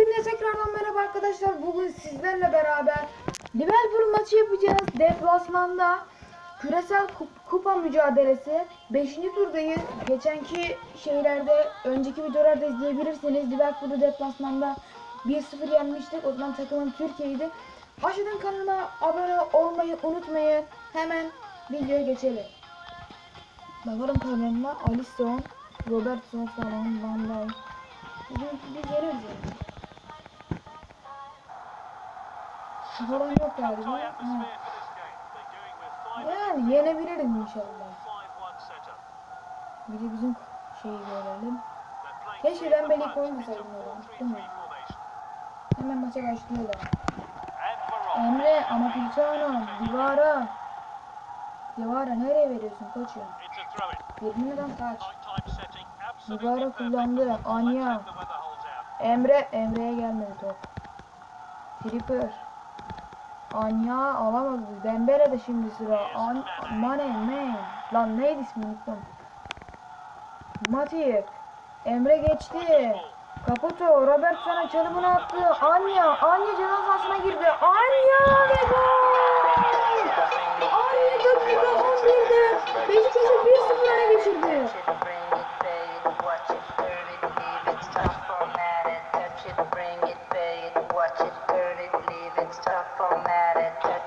Hepinize tekrardan merhaba arkadaşlar. Bugün sizlerle beraber Liverpool maçı yapacağız. Deplasmanda küresel kup- kupa mücadelesi. 5. turdayız. Geçenki şeylerde, önceki videolarda izleyebilirsiniz. Liverpool'u deplasmanda 1-0 yenmiştik. O zaman takımım Türkiye'ydi. Aşağıdan kanalıma abone olmayı unutmayın. Hemen videoya geçelim. Bakalım kanalıma Alisson, Robertson falan, Van Dijk. Biz, biz yeneriz Falan yok galiba. Ha. Yani yenebilirim inşallah. Bir de bizim şeyi görelim. Keşke ben beni koymasaydım oraya. Değil mi? Hemen maça başlıyorlar. Emre ama Cristiano, Divara. Divara nereye veriyorsun koçum? Birbirinden kaç. Divara kullandı. Anya. Emre, Emre'ye gelmedi top. Tripper. Anya alamadı. Dembele de şimdi sıra. An Mane, ne? Lan neydi ismi unuttum. Matip. Emre geçti. Caputo, Robertson'a çalımını attı. Anya, Anya ceza sahasına girdi.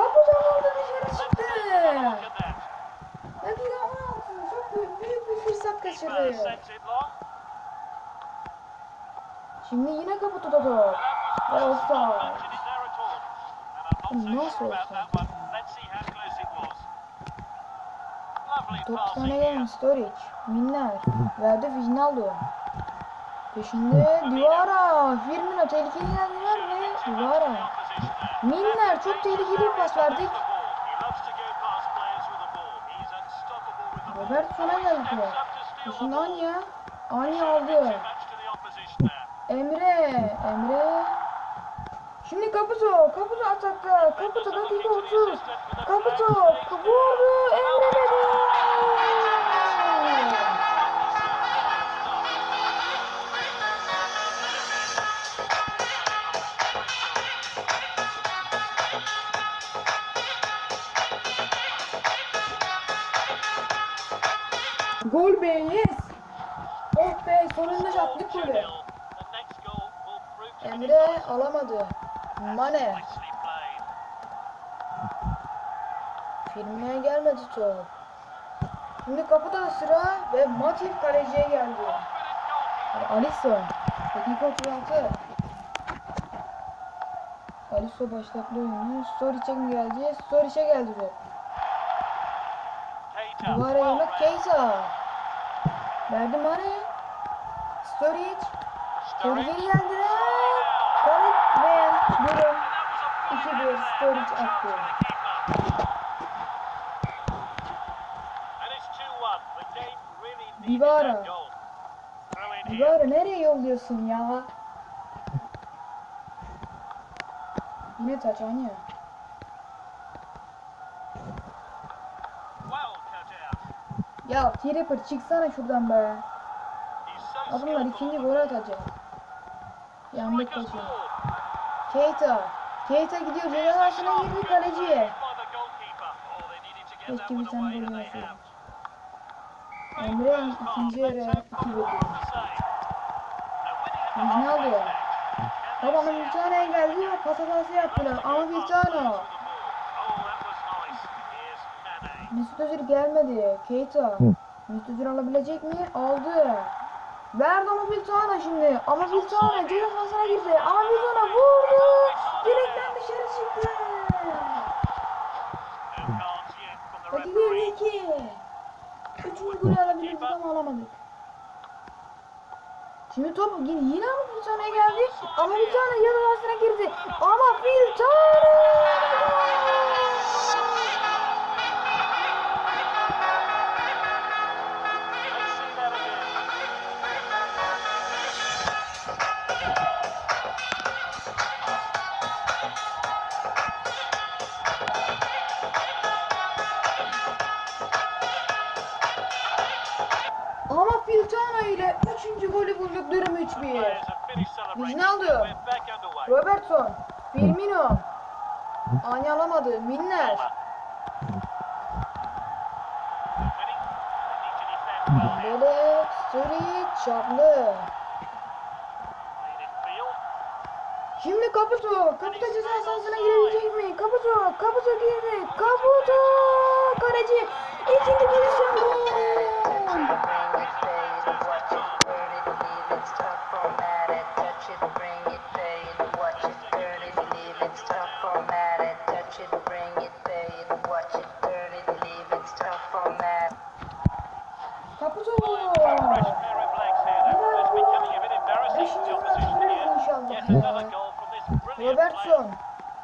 Kaputo vurdu dışarı çıktı. Dakika 16. Çok büyük, büyük bir fırsat kaçırdı. Şimdi yine Kaputo'da top. Ve offside. Nasıl olsa? Top sana gelen Storic. Minler. Verdi Wijnaldum. Peşinde Divara. Firmino tehlikeli geldiler ve Divara. Minler çok tehlikeli bir pas verdik. Robert sona geldi top. Peşinde Anya. Anya aldı. Emre. Emre. Şimdi Kaputo. Kaputo atakta. Kaputo dakika 30. Kaputo. Vurdu. Emre dedi. Gol be yes. Oh be sonunda attık golü. Emre alamadı. Mane. Firmine gelmedi top. Şimdi kapıda sıra ve Matip kaleciye geldi. Alisson. Dakika 36. Alisson başlattı oyunu. Storic'e mi geldi? Storic'e geldi top. Duvara yanık Keita. Verdi Mane. Storic. Storic geldi. Storic ve durum 2-1 Storic attı. Divara. Divara nereye yolluyorsun ya? Yine taç Anya. Ya Tripper çıksana şuradan be. Adamlar ikinci gol atacak. Yandık koşuyor. Keita. Keita gidiyor ceza sahasına girdi kaleciye. Keşke bir tane gol yemeseydik. Emre ikinci yarı 2 veriyor. Ne alıyor? Babamın bir tane geldi ve pas hatası yaptılar. Ama bir tane. Mesut Özil gelmedi. Keita. Mesut Özil alabilecek mi? Aldı. Verdi ama bir tane şimdi. Ama bir tane ceza sahasına girdi. Ama bir tane vurdu. Direkten dışarı çıktı. Dakika 22. Üçüncü golü alabilirdik ama alamadık. Şimdi top yine, yine ama bir tane geldi. Ama bir tane ceza sahasına girdi. Ama Robertson. Firmino. Ani alamadı. Minner. Dembele. Sturridge. Çaplı. Şimdi Kaputo. Kaputo ceza sahasına girebilecek mi? Kaputo. Kaputo girdi. Kaputo. Kaleci. İkinci pozisyon gol.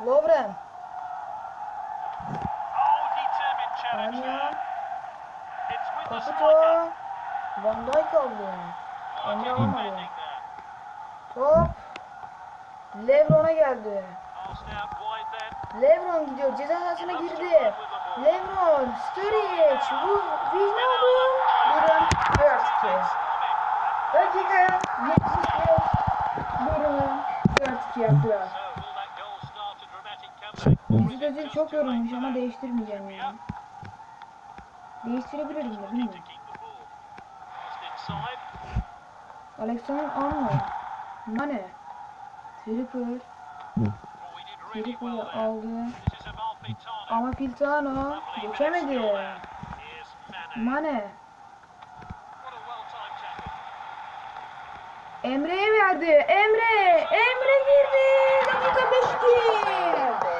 Lovren. Anya. Kaputo. Van Dijk aldı. Emre alamadı. Top. Lebron'a geldi. Lebron gidiyor. Ceza sahasına girdi. Lebron. Sturridge. Bu Wijnaldum. Durun. 4-2. Dakika 75. Durun. 4-2 yaptılar. Mesut Özil çok yorulmuş ama değiştirmeyeceğim yani. Değiştirebilirim de bilmiyorum. Alexander Arnold. Mane. Tripper. Tripper'ı aldı. Ama Piltano geçemedi. Mane. Emre'ye verdi. Emre. Emre girdi. Dakika 5'ti. Who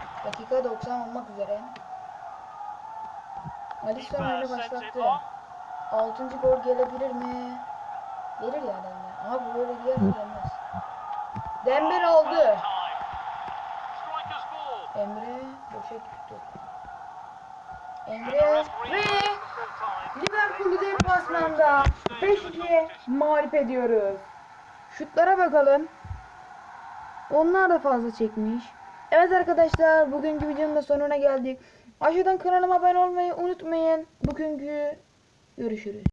Dakika 90 olmak üzere. Alisson öyle başlattı. 6. gol gelebilir mi? Gelir yani eline. Ama bu böyle diğer gelmez. Dembele oldu. Emre boşa tuttu. Emre ve Liverpool'u deplasmanda 5-2 mağlup ediyoruz. Şutlara bakalım. Onlar da fazla çekmiş. Evet arkadaşlar bugünkü videonun da sonuna geldik. Aşağıdan kanalıma abone olmayı unutmayın. Bugünkü görüşürüz.